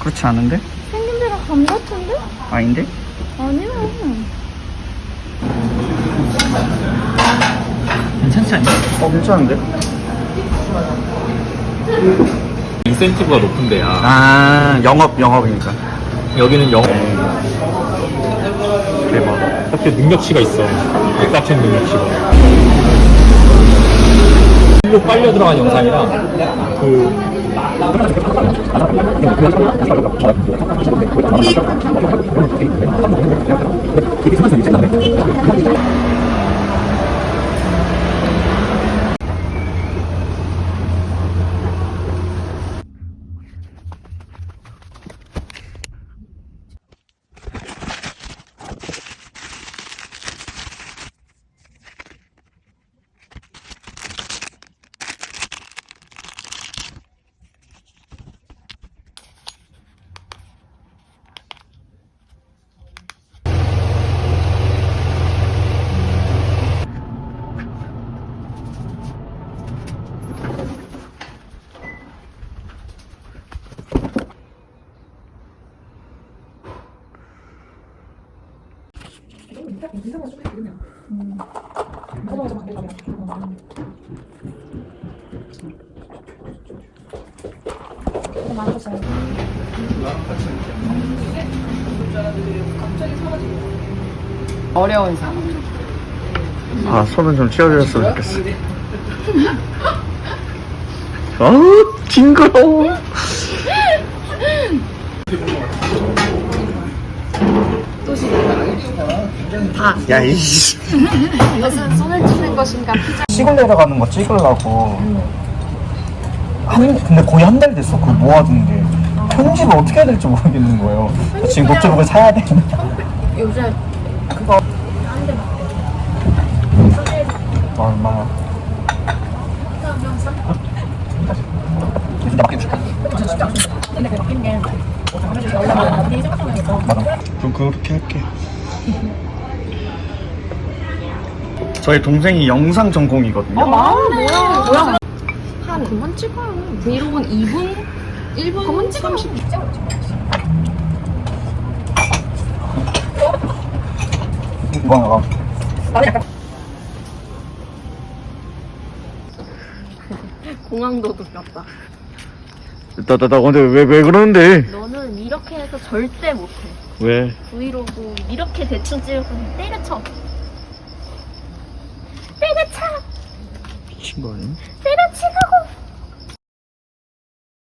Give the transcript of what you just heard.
그렇지 않은데? 생긴 데가 감 같은데? 아닌데? 아니야. 괜찮지 않냐? 어 괜찮은데? 인센티브가 높은 데야. 아 영업 영업이니까 여기는 영 대박 학교 능력치가 있어. 백답천 능력치가. 일로 빨려 들어간 영상이랑 그 이게 수만성이 있잖아. 어려운 상황. 아 손은 좀 치워주셨으면 좋겠어 아우 징그러워 다. 야 이씨 이것은 손을 치는 것인가 피자. 시골 내려가는 거 찍으려고 한 근데 거의 한 달 됐어 그거 모아둔 게 편집을 어떻게 해야 될지 모르겠는 거예요 지금 노트북을 사야 되나 요새 얼마야 진짜 맡겨줄까? 맞아 좀 그렇게 할게 저희 동생이 영상 전공이거든요 아, 뭐야? 뭐야? 한 그만 찍어요. 브이로그는 2분? 1분? 그만 찍어. 30. 뭐야 공항도둑 같다. 나나나 근데 왜 왜 그러는데 너는 이렇게 해서 절대 못해. 왜 브이로그 이렇게 대충 때려쳐. 때려쳐. 친거 아니야? 때려치라고.